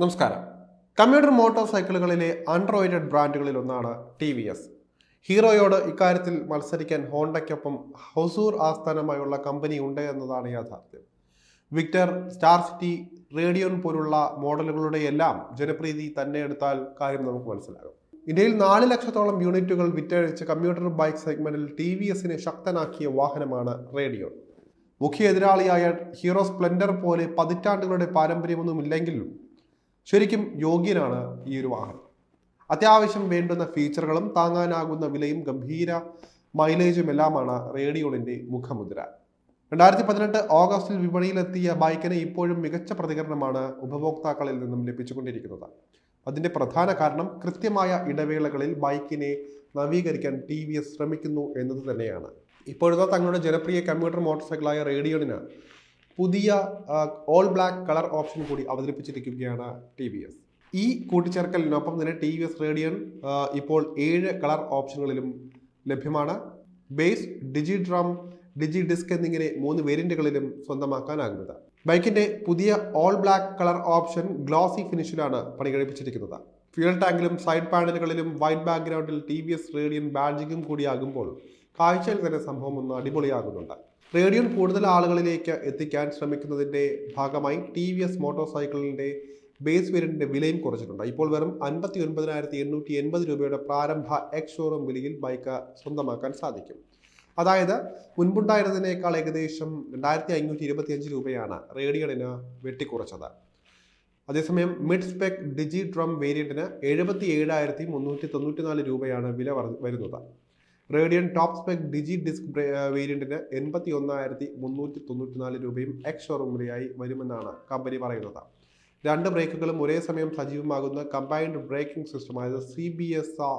നമസ്കാരം. Computer motor സൈക്കിളുകളിലെ അൺറോയിഡഡ് ബ്രാൻഡുകളിൽ ഒന്നാണ് T V S. ഹീറോയോട് ഇക്കാര്യത്തിൽ മത്സരിക്കാൻ ഹോണ്ടയ്ക്കൊപ്പം ഹൗസൂർ ആസ്ഥാനമായുള്ള കമ്പനി ഉണ്ട് എന്നതാണ് യാഥാർത്ഥ്യം. വിക്ടർ സ്റ്റാർ സിറ്റി റേഡിയോൺ പോലുള്ള മോഡലുകളുടെ എല്ലാം ജനപ്രീതി തന്നെ എടുത്താൽ കാര്യം നമുക്ക് മനസ്സിലാകും. ഇന്ത്യയിൽ നാല് ലക്ഷത്തോളം യൂണിറ്റുകൾ വിറ്റഴിച്ച് കമ്പ്യൂട്ടർ ബൈക്ക് സെഗ്മെന്റിൽ ടി വി എസിനെ ശക്തനാക്കിയ വാഹനമാണ് റേഡിയോൺ. മുഖ്യ എതിരാളിയായ ഹീറോ സ്പ്ലെൻഡർ പോലെ പതിറ്റാണ്ടുകളുടെ പാരമ്പര്യമൊന്നുമില്ലെങ്കിലും ശരിക്കും യോഗ്യനാണ് ഈ ഒരു വാഹനം. അത്യാവശ്യം വേണ്ടുന്ന ഫീച്ചറുകളും താങ്ങാനാകുന്ന വിലയും ഗംഭീര മൈലേജും എല്ലാമാണ് റേഡിയോണിന്റെ മുഖമുദ്ര. രണ്ടായിരത്തി പതിനെട്ട് ഓഗസ്റ്റിൽ വിപണിയിലെത്തിയ ബൈക്കിന് ഇപ്പോഴും മികച്ച പ്രതികരണമാണ് ഉപഭോക്താക്കളിൽ നിന്നും ലഭിച്ചുകൊണ്ടിരിക്കുന്നത്. അതിന്റെ പ്രധാന കാരണം കൃത്യമായ ഇടവേളകളിൽ ബൈക്കിനെ നവീകരിക്കാൻ ടി വി എസ് ശ്രമിക്കുന്നു എന്നത് തന്നെയാണ്. ഇപ്പോഴത്തെ തങ്ങളുടെ ജനപ്രിയ കമ്പ്യൂട്ടർ മോട്ടോർ സൈക്കിളായ റേഡിയോണിന് പുതിയ ഓൾ ബ്ലാക്ക് കളർ ഓപ്ഷൻ കൂടി അവതരിപ്പിച്ചിരിക്കുകയാണ് ടി വി എസ് ഈ കൂട്ടിച്ചേർക്കലിനൊപ്പം തന്നെ ടി വി എസ് റേഡിയൻ ഇപ്പോൾ ഏഴ് കളർ ഓപ്ഷനുകളിലും ലഭ്യമാണ്. Base digi drum digi disc എന്നിങ്ങനെ മൂന്ന് വേരിയന്റുകളിലും സ്വന്തമാക്കാനാകുന്നത് ബൈക്കിന്റെ പുതിയ all black colour option glossy ഫിനിഷിലാണ് പണികഴിപ്പിച്ചിരിക്കുന്നത്. ഫ്യൂൽ ടാങ്കിലും സൈഡ് പാനലുകളിലും വൈറ്റ് ബാക്ക്ഗ്രൗണ്ടിൽ ടി വി എസ് റേഡിയൻ ബാഡ്ജിങ്ങും കൂടിയാകുമ്പോൾ കാഴ്ചയിൽ തന്നെ സംഭവം ഒന്ന് അടിപൊളിയാകുന്നുണ്ട്. റേഡിയോ കൂടുതൽ ആളുകളിലേക്ക് എത്തിക്കാൻ ശ്രമിക്കുന്നതിന്റെ ഭാഗമായി ടി വി എസ് മോട്ടോർ സൈക്കിളിന്റെ ബേസ് വേരിയന്റിന്റെ വിലയും കുറച്ചിട്ടുണ്ട്. ഇപ്പോൾ വെറും അൻപത്തി ഒൻപതിനായിരത്തി എണ്ണൂറ്റി എൺപത് രൂപയുടെ പ്രാരംഭ എക്സ് ഷോറൂം വിലയിൽ ബൈക്ക് സ്വന്തമാക്കാൻ സാധിക്കും. അതായത് മുൻപുണ്ടായിരുന്നതിനേക്കാൾ ഏകദേശം രണ്ടായിരത്തി അഞ്ഞൂറ്റി ഇരുപത്തി അഞ്ച് രൂപയാണ് റേഡിയണിന് വെട്ടിക്കുറച്ചത്. അതേസമയം മിഡ് സ്പെക് ഡിജി ഡ്രം വേരിയന്റിന് എഴുപത്തി ഏഴായിരത്തി മുന്നൂറ്റി തൊണ്ണൂറ്റി നാല് രൂപയാണ് വില വരുന്നത്. Radeon top spec digi disc വേരിയന്റിന് എൺപത്തി ഒന്നായിരത്തി മുന്നൂറ്റി തൊണ്ണൂറ്റി നാല് രൂപയും എക്സ് ഷോറൂം വിലയായി വരുമെന്നാണ് കമ്പനി പറയുന്നത്. രണ്ട് ബ്രേക്കുകളും ഒരേ സമയം സജീവമാകുന്ന കമ്പൈൻഡ് ബ്രേക്കിംഗ് സിസ്റ്റം അതായത് സി ബി എസ്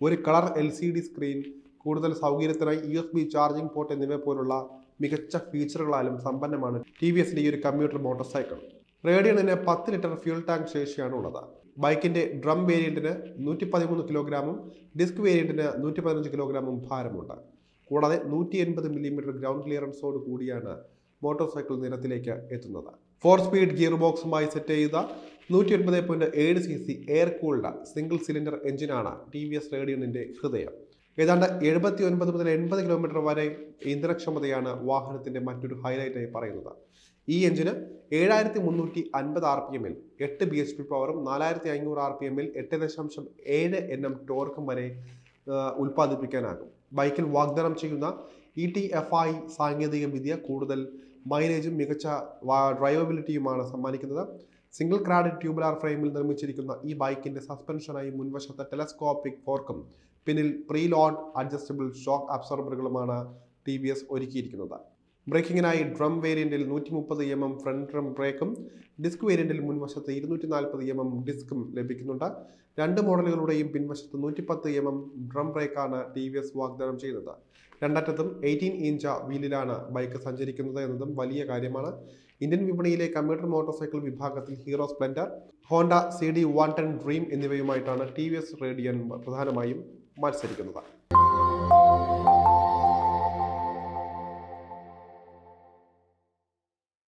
ഒരു colour L C D screen കൂടുതൽ സൗകര്യത്തിനായി U S B charging port എന്നിവ പോലുള്ള മികച്ച ഫീച്ചറുകളാലും സമ്പന്നമാണ് ടി വി എസിന്റെ ഈ ഒരു കമ്പ്യൂട്ടർ മോട്ടോർ സൈക്കിൾ റേഡിയണിന് പത്ത് ലിറ്റർ ഫ്യൂൽ ടാങ്ക് ശേഷിയാണ് ഉള്ളത് ബൈക്കിന്റെ ഡ്രം വേരിയന്റിന് നൂറ്റി പതിമൂന്ന് കിലോഗ്രാമും ഡിസ്ക് വേരിയന്റിന് നൂറ്റി പതിനഞ്ച് കിലോഗ്രാമും ഭാരമുണ്ട്. കൂടാതെ നൂറ്റി എൺപത് മില്ലിമീറ്റർ ഗ്രൗണ്ട് ക്ലിയറൻസോട് കൂടിയാണ് മോട്ടോർ സൈക്കിൾ നിരത്തിലേക്ക് എത്തുന്നത്. ഫോർ സ്പീഡ് ഗിയർ ബോക്സുമായി സെറ്റ് ചെയ്ത നൂറ്റി ഒൻപത് പോയിന്റ് ഏഴ് C C air cooled single cylinder എഞ്ചിനാണ് ടി വി എസ് റേഡിയോണിന്റെ ഹൃദയം. ഏതാണ്ട് എഴുപത്തി ഒൻപത് മുതൽ എൺപത് കിലോമീറ്റർ വരെ ഇന്ധനക്ഷമതയാണ് വാഹനത്തിന്റെ മറ്റൊരു ഹൈലൈറ്റായി പറയുന്നത്. ഈ എഞ്ചിന് ഏഴായിരത്തി മുന്നൂറ്റി അൻപത് ആർ പി എമ്മിൽ എട്ട് ബി എച്ച് പി പവറും നാലായിരത്തി അഞ്ഞൂറ് ആർ പി എമ്മിൽ എട്ട് ദശാംശം ഏഴ് എൻ എം ടോർക്കും വരെ ഉൽപ്പാദിപ്പിക്കാനാകും. ബൈക്കിൽ വാഗ്ദാനം ചെയ്യുന്ന ഇ ടി എഫ് ഐ സാങ്കേതിക വിദ്യ കൂടുതൽ മൈലേജും മികച്ച ഡ്രൈവബിലിറ്റിയുമാണ് സമ്മാനിക്കുന്നത്. സിംഗിൾ ക്രാഡ് ട്യൂബുലാർ ഫ്രെയിമിൽ നിർമ്മിച്ചിരിക്കുന്ന ഈ ബൈക്കിന്റെ സസ്പെൻഷനായി മുൻവശത്തെ ടെലസ്കോപ്പിക് ഫോർക്കും പിന്നിൽ പ്രീ ലോഡ് അഡ്ജസ്റ്റബിൾ ഷോക്ക് അബ്സോർബറുകളുമാണ് ടി വി എസ് ഒരുക്കിയിരിക്കുന്നത്. ബ്രേക്കിങ്ങിനായി ഡ്രം വേരിയന്റിൽ നൂറ്റി മുപ്പത് എം എം ഫ്രണ്ട് ഡ്രം ബ്രേക്കും ഡിസ്ക് വേരിയന്റിൽ മുൻവശത്ത് ഇരുന്നൂറ്റി നാൽപ്പത് എം എം ഡിസ്കും ലഭിക്കുന്നുണ്ട്. രണ്ട് മോഡലുകളുടെയും പിൻവശത്ത് നൂറ്റി പത്ത് എം എം ഡ്രം ബ്രേക്കാണ് ടി വി എസ് വാഗ്ദാനം ചെയ്യുന്നത്. രണ്ടറ്റത്തും എയ്റ്റീൻ ഇഞ്ച് വീലിലാണ് ബൈക്ക് സഞ്ചരിക്കുന്നത് എന്നതും വലിയ കാര്യമാണ്. ഇന്ത്യൻ വിപണിയിലെ കമ്പ്യൂട്ടർ മോട്ടോർ സൈക്കിൾ വിഭാഗത്തിൽ Hero Splendor Honda C D one ten Dream എന്നിവയുമായിട്ടാണ് T V S Radeon പ്രധാനമായും മത്സരിക്കുന്നത്